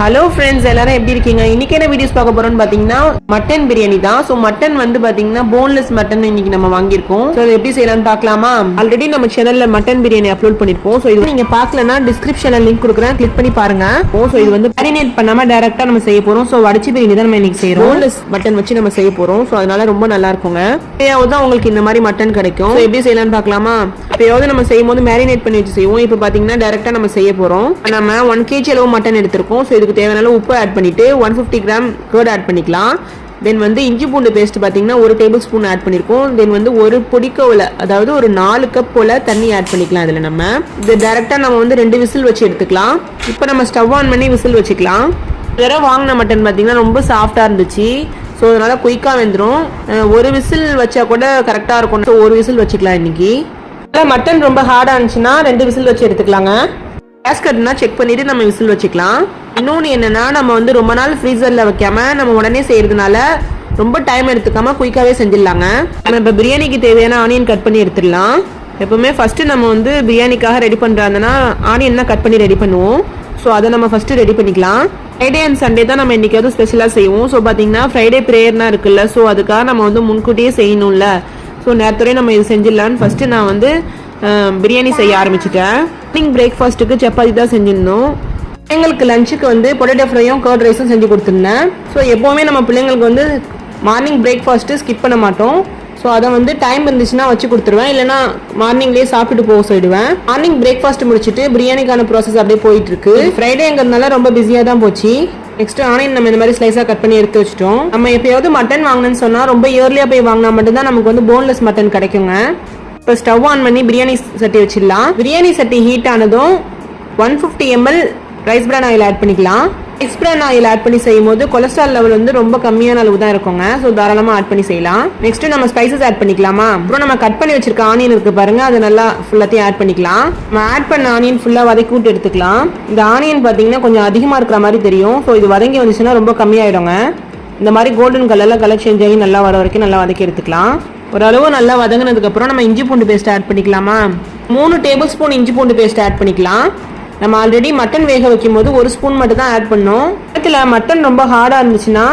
Hello friends எல்லாரும் எப்படி இருக்கீங்க? இன்னைக்கு என்ன வீடியோஸ் பார்க்க போறோம்னு பாத்தீங்கன்னா மட்டன் பிரியாணி தான். ஸோ மட்டன் வந்து பாத்தீங்கன்னா போன்லெஸ் மட்டன் இன்னைக்கு நம்ம வாங்கியிருக்கோம். ஸோ அது எப்படி செய்யலாம்னு பார்க்கலாமா? ஆல்ரெடி நம்ம சேனல்ல மட்டன் பிரியாணி அப்லோட் பண்ணிருப்போம் ஸோ இது நீங்க பார்க்கலனா டிஸ்கிரிப்ஷன்ல லிங்க் கொடுக்குறேன். கிளிக் பண்ணி பாருங்க. ஸோ இது வந்து மேரினேட் பண்ணாம டைரக்டா நம்ம செய்ய போறோம். ஸோ வடிச்சு பிரியாணி தான் நம்ம இன்னைக்கு செய்யறோம். போன்லெஸ் மட்டன் வச்சு நம்ம செய்ய போறோம். ஸோ அதனால ரொம்ப நல்லா இருக்குங்க. தான் உங்களுக்கு இந்த மாதிரி மட்டன் கிடைக்கும். எப்படி செய்யலாம்னு பார்க்கலாமா? எப்பயாவது நம்ம செய்யும் போது மேரினேட் பண்ணி வச்சு செய்வோம். இப்போ பார்த்தீங்கன்னா டேரெக்டாக நம்ம செய்ய போகிறோம் நம்ம ஒன் கேஜி அளவு மட்டன் எடுத்திருக்கோம். ஸோ இதுக்கு தேவையான அளவு உப்பு ஆட் பண்ணிட்டு one fifty gram curd add பண்ணிக்கலாம். தென் வந்து இஞ்சி பூண்டு பேஸ்ட் பார்த்தீங்கன்னா ஒரு டேபிள் ஸ்பூன் ஆட் பண்ணியிருக்கோம் தென் வந்து ஒரு பொடிக்கவுல அதாவது ஒரு நாலு கப் போல தண்ணி ஆட் பண்ணிக்கலாம் இதில் நம்ம. இது டேரெக்டாக நம்ம வந்து ரெண்டு விசில் வச்சு எடுத்துக்கலாம். இப்போ நம்ம ஸ்டவ் ஆன் பண்ணி விசில் வச்சுக்கலாம். வேற வாங்கின மட்டன் பார்த்தீங்கன்னா ரொம்ப சாஃப்டாக இருந்துச்சு. ஸோ அதனால் குயிக்காக வெந்துடும் ஒரு விசில் வச்சா கூட கரெக்டாக இருக்கும். ஸோ ஒரு விசில் வச்சுக்கலாம் இன்றைக்கி மட்டன் ரொம்ப ஹார்டாக இருந்துச்சுன்னா ரெண்டு விசில் வச்சு எடுத்துக்கலாங்க. கேஸ் கட்னா செக் பண்ணிட்டு நம்ம விசில் வச்சுக்கலாம். இன்னொன்று என்னன்னா நம்ம வந்து ரொம்ப நாள் ஃப்ரீசரில் வைக்காம நம்ம உடனே செய்யறதுனால ரொம்ப டைம் எடுத்துக்காம குயிக்காகவே செஞ்சிடலாங்க. நம்ம இப்போ பிரியாணிக்கு தேவையான ஆனியன் கட் பண்ணி எடுத்துடலாம். எப்பவுமே ஃபர்ஸ்ட் நம்ம வந்து பிரியாணிக்காக ரெடி பண்ணுறாங்கன்னா ஆனியன் தான் கட் பண்ணி ரெடி பண்ணுவோம். ஸோ அதை நம்ம ஃபஸ்ட்டு ரெடி பண்ணிக்கலாம். ஃப்ரைடே அண்ட் சண்டே தான் நம்ம என்னைக்காவது ஸ்பெஷலாக செய்வோம். ஸோ பார்த்தீங்கன்னா ஃப்ரைடே ப்ரேயர்னா இருக்குல்ல. ஸோ அதுக்காக நம்ம வந்து முன்கூட்டியே செய்யணும்ல. ஸோ நேரத்தோடய நம்ம இது செஞ்சிடலான்னு ஃபஸ்ட்டு நான் வந்து பிரியாணி செய்ய ஆரம்பிச்சிட்டேன். மார்னிங் பிரேக்ஃபாஸ்ட்டுக்கு சப்பாத்தி தான் செஞ்சிருந்தோம். பிள்ளைங்களுக்கு லஞ்சுக்கு வந்து பொட்டேட்டோ ஃப்ரையும் கர்ட் ரைஸும் செஞ்சு கொடுத்துருந்தேன். ஸோ எப்போவுமே நம்ம பிள்ளைங்களுக்கு வந்து மார்னிங் பிரேக்ஃபாஸ்ட்டு ஸ்கிப் பண்ண மாட்டோம். ஸோ அதை வந்து டைம் இருந்துச்சுன்னா வச்சு கொடுத்துருவேன். இல்லைனா மார்னிங்லேயே சாப்பிட்டுட்டு போக சொல்லிடுவேன். மார்னிங் பிரேக்ஃபாஸ்ட் முடிச்சுட்டு பிரியாணிக்கான ப்ராசஸ் அப்படியே போயிட்டு இருக்கு. ஃப்ரைடேங்கிறதுனால ரொம்ப பிஸியாக தான் போச்சு. நெக்ஸ்ட் ஆனியன் நம்ம இந்த மாதிரி ஸ்லைஸாக கட் பண்ணி எடுத்து வச்சிட்டோம். நம்ம எப்பயாவது மட்டன் வாங்கணும்னு சொன்னால் ரொம்ப இயர்லியாக போய் வாங்கினா மட்டும்தான் நமக்கு வந்து போன்லெஸ் மட்டன் கிடைக்குங்க. இப்போ ஸ்டவ் ஆன் பண்ணி பிரியாணி சட்டி வச்சிடலாம். பிரியாணி சட்டி ஹீட் ஆனதும் one fifty ML rice bran oil add பண்ணிக்கலாம். எக்ஸ்பிரன் ஆயில் ஆட் பண்ணி செய்யும் போது கொலஸ்ட்ரால் லெவல் வந்து ரொம்ப கம்மியான அளவு தான் இருக்குங்க. ஸோ தாராளமாக ஆட் பண்ணி செய்யலாம். நெக்ஸ்ட் நம்ம ஸ்பைசஸ் ஆட் பண்ணிக்கலாமா? அப்புறம் நம்ம கட் பண்ணி வச்சிருக்க ஆனியன் இருக்கு பாருங்க. அது நல்லா ஃபுல்லாத்தையும் ஆட் பண்ணிக்கலாம். நம்ம ஆட் பண்ண ஆனியன் ஃபுல்லாக வதக்கி விட்டு எடுத்துக்கலாம். இந்த ஆனியன் பார்த்தீங்கன்னா கொஞ்சம் அதிகமாக இருக்கிற மாதிரி தெரியும். ஸோ இது வதங்கி வந்துச்சுன்னா ரொம்ப கம்மியாயிடுங்க. இந்த மாதிரி கோல்டன் கலரில் கலர் சேஞ்ச் ஆகி நல்லா வர வரைக்கும் நல்லா வதக்கி எடுத்துக்கலாம். ஓரளவு நல்லா வதங்கினதுக்கப்புறம் நம்ம இஞ்சி பூண்டு பேஸ்ட் ஆட் பண்ணிக்கலாமா? மூணு டேபிள் ஸ்பூன் இஞ்சி பூண்டு பேஸ்ட் ஆட் பண்ணிக்கலாம். நம்ம ஆல்ரெடி மட்டன் வேக வைக்கும் போது ஒரு ஸ்பூன் மட்டும் தான் ஆட் பண்ணோம். இடத்துல மட்டன் ரொம்ப ஹார்டாக இருந்துச்சுன்னா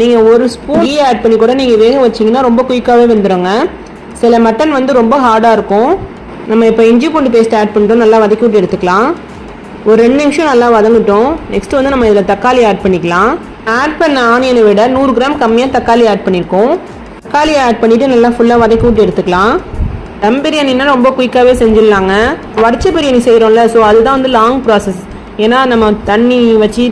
நீங்கள் ஒரு ஸ்பூன் கீ ஆட் பண்ணி கூட நீங்கள் வேக வச்சீங்கன்னா ரொம்ப குயிக்காகவே வெந்துடுங்க சில மட்டன் வந்து ரொம்ப ஹார்டாக இருக்கும். நம்ம இப்போ இஞ்சி பூண்டு பேஸ்ட் ஆட் பண்ணிட்டோம் நல்லா வதக்கி விட்டு எடுத்துக்கலாம். ஒரு ரெண்டு நிமிஷம் நல்லா வதங்கட்டும். நெக்ஸ்ட் வந்து நம்ம இதில் தக்காளி ஆட் பண்ணிக்கலாம். ஆட் பண்ண ஆனியனை விட நூறு கிராம் கம்மியாக தக்காளி ஆட் பண்ணியிருக்கோம் தக்காளி ஆட் பண்ணிவிட்டு நல்லா ஃபுல்லாக வதக்கி விட்டு எடுத்துக்கலாம். தம் பிரியாணினா ரொம்ப குயிக்காகவே செஞ்சிடலாங்க. வடிச்ச பிரியாணி செய்கிறோம்ல ஸோ அதுதான் வந்து லாங் ப்ராசஸ் ஏன்னா நம்ம தண்ணி வச்சு